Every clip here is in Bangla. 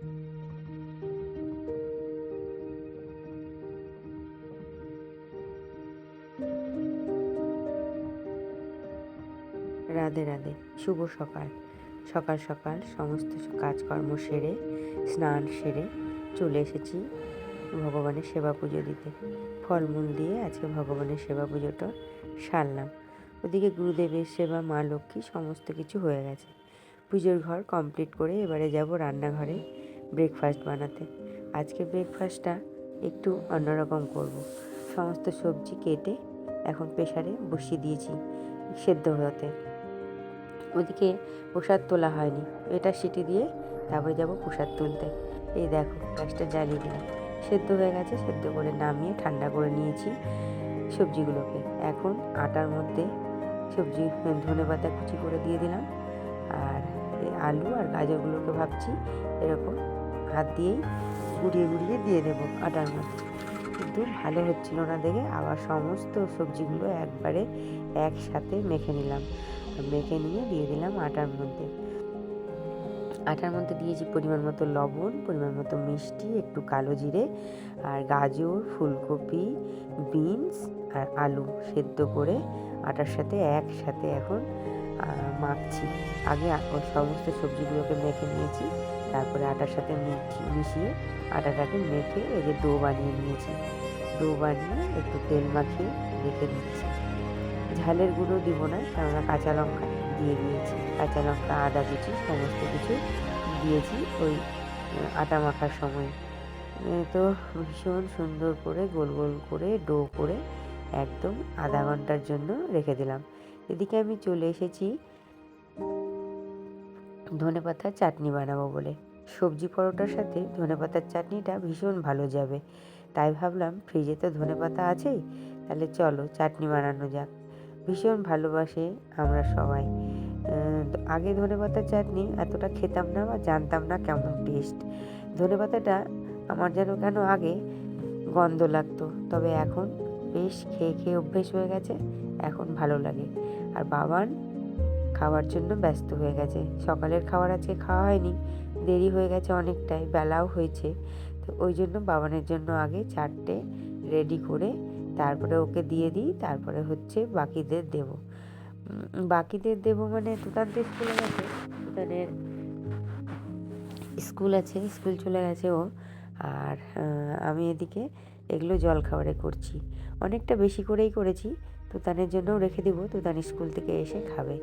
রাধে রাধে, শুভ সকাল। সকাল সকাল সমস্ত কাজকর্ম সেরে, স্নান সেরে চলে এসেছি ভগবানের সেবা পুজো দিতে। ফলমূল দিয়ে আজকে ভগবানের সেবা পুজোটা সারলাম। ওদিকে গুরুদেবের সেবা, মা লক্ষ্মী সমস্ত কিছু হয়ে গেছে। পুজোর ঘর কমপ্লিট করে এবারে যাব রান্নাঘরে। ব্রেকফাস্ট বানাতে। আজকে ব্রেকফাস্টটা একটু অন্যরকম করব। সমস্ত সবজি কেটে এখন প্রেশারে বসিয়ে দিয়েছি সেদ্ধ হতে। ওদিকে প্রসাদ তোলা হয়নি। এটা সিটি দিয়ে তারপরে যাব প্রসাদ তুলতে। এই দেখো, গ্যাসটা জ্বালিয়ে দিলাম। সেদ্ধ হয়ে গেছে, সেদ্ধ করে নামিয়ে ঠান্ডা করে নিয়েছি সবজিগুলোকে। এখন আটার মধ্যে সবজি ধনে পাতা কুচি করে দিয়ে দিলাম। আর আলু আর গাজরগুলোকে ভাবছি এরকম হাত দিয়েই গুড়িয়ে গুড়িয়ে দিয়ে দেবো আটার মধ্যে কিন্তু ভালো হচ্ছিল না দেখে আবার সমস্ত সবজিগুলো একবারে একসাথে মেখে নিলাম। মেখে নিয়ে দিয়ে দিলাম আটার মধ্যে। আটার মধ্যে দিয়েছি পরিমাণ মতো লবণ, পরিমাণ মতো মিষ্টি, একটু কালো জিরে আর গাজর, ফুলকপি, বিনস আর আলু সেদ্ধ করে আটার সাথে একসাথে এখন মাখছি। আগে সমস্ত সবজিগুলোকে মেখে নিয়েছি। তারপরে আটার সাথে মিশিয়ে আটাটাকে মেখে এই যে ডো বানিয়ে নিয়েছি। ডো বানিয়ে একটু তেল মাখিয়ে রেখে দিচ্ছি। ঝালের গুঁড়ো দিব না, কেননা কাঁচা লঙ্কা দিয়ে দিয়েছি। কাঁচা লঙ্কা, আদা কুচি, সমস্ত কিছু দিয়েছি ওই আটা মাখার সময়। তো ভীষণ সুন্দর করে গোল গোল করে ডো করে একদম আধা ঘণ্টার জন্য রেখে দিলাম। এদিকে আমি চলে এসেছি ধনে পাতার চাটনি বানাবো বলে। সবজি পরোটার সাথে ধনে পাতার চাটনিটা ভীষণ ভালো যাবে। তাই ভাবলাম ফ্রিজে তো ধনে পাতা আছেই, তাহলে চলো চাটনি বানানো যাক। ভীষণ ভালোবাসে আমরা সবাই। আগে ধনে পাতার চাটনি এতটা খেতাম না বা জানতাম না কেমন টেস্ট ধনে পাতাটা আমার যেন কেন আগে গন্ধ লাগতো, তবে এখন বেশ খেয়ে খেয়ে অভ্যেস হয়ে গেছে, এখন ভালো লাগে। আর বাবান খাওয়ার জন্য ব্যস্ত হয়ে গেছে। সকালের খাবার আজকে খাওয়া হয়নি, দেরি হয়ে গেছে অনেকটাই, বেলাও হয়েছে। তো ওই জন্য বাবানের জন্য আগে চারটে রেডি করে তারপরে ওকে দিয়ে দিই, তারপরে হচ্ছে বাকিদের দেব। বাকিদের দেব মানে তুতান তো স্কুলে গেছে তুতানের স্কুল আছে, স্কুল চলে গেছে ও। আর আমি এদিকে এগুলো জলখাবারে করছি। অনেকটা বেশি করেই করেছি, তুতানের জন্যও রেখে দেবো, তুতান স্কুল থেকে এসে খাবে।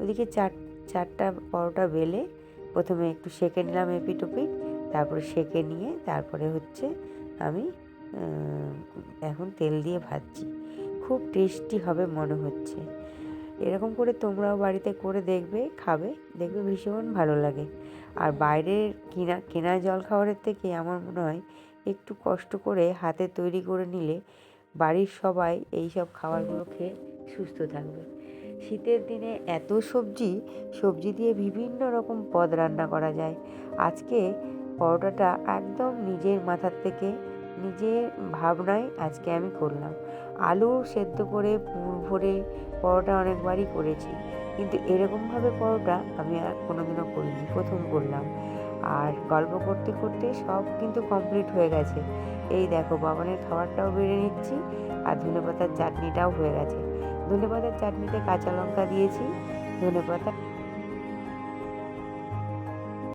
ওদিকে চার, চারটা পরোটা বেলে প্রথমে একটু সেঁকে নিলাম এপিটোপিট তারপরে সেঁকে নিয়ে তারপরে হচ্ছে আমি এখন তেল দিয়ে ভাজছি। খুব টেস্টি হবে মনে হচ্ছে। এরকম করে তোমরাও বাড়িতে করে দেখবে, খাবে, দেখবে ভীষণ ভালো লাগে। আর বাইরের কিনা, কেনা জল খাবারের থেকে আমার মনে হয় একটু কষ্ট করে হাতে তৈরি করে নিলে বাড়ির সবাই এই সব খাবারগুলো খেয়ে সুস্থ থাকবে। শীতের দিনে এত সবজি সবজি দিয়ে বিভিন্ন রকম পদ রান্না করা যায়। আজকে পরোটাটা একদম নিজের মাথার থেকে, নিজের ভাবনায় আজকে আমি করলাম। আলু সেদ্ধ করে পুর ভরে পরোটা অনেকবারই করেছি। কিন্তু এরকমভাবে পরোটা আমি আর কোনোদিনও করিনি, প্রথম করলাম। আর গল্প করতে করতে সব কিন্তু কমপ্লিট হয়ে গেছে। এই দেখো বাবানের খাবারটাও বেড়ে নিচ্ছি আর ধনেপাতার চাটনিটাও হয়ে গেছে। ধনেপাতার চাটনিতে কাঁচা লঙ্কা দিয়েছি, ধনে পাতা